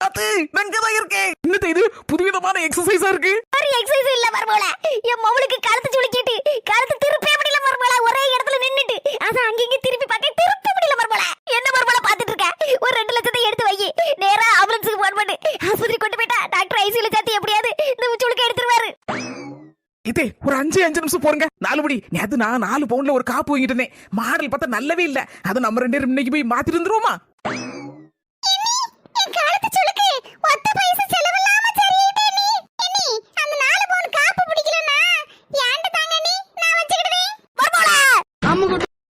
அது நங்கதான் இருக்கேன். என்னது இது? புதுவிதமான எக்ஸசைஸா இருக்கு? ஒரு எக்ஸசைஸ் இல்ல மர்மோல என் மவளுக்கு கழுத்து சுளுக்கிட்டு கழுத்து திருப்பே முடியல மர்மோல ஒரே இடத்துல நின்னுட்டு அதான் அங்கங்க திருப்பி பார்க்க திருப்பி முடியல மர்மோல என்ன மர்மோல பாத்துட்டு இருக்க? ஒரு ரெண்டு லட்சத்தை எடுத்து வை. நேரா ஆம்புலன்ஸுக்கு போன் பண்ணு. ஆஸ்பத்திரி கொண்டு போயிட்டா டாக்டர் ஐசியூல சேர்த்து எப்படியாவது இந்த சுளுக்க எடுத்துருவாரு. இதே ஒரு அஞ்சு அஞ்சு நிமிஷம் போறங்க நாலு மணி நேத்து நான் நாலு பவுன்ல ஒரு காப்பு வாங்கிட்டேனே மாடல் பார்த்தா நல்லவே இல்ல. அது நம்ம ரெண்டு பேரும் இன்னைக்கு போய் மாத்திட்டு வந்துருவோமா?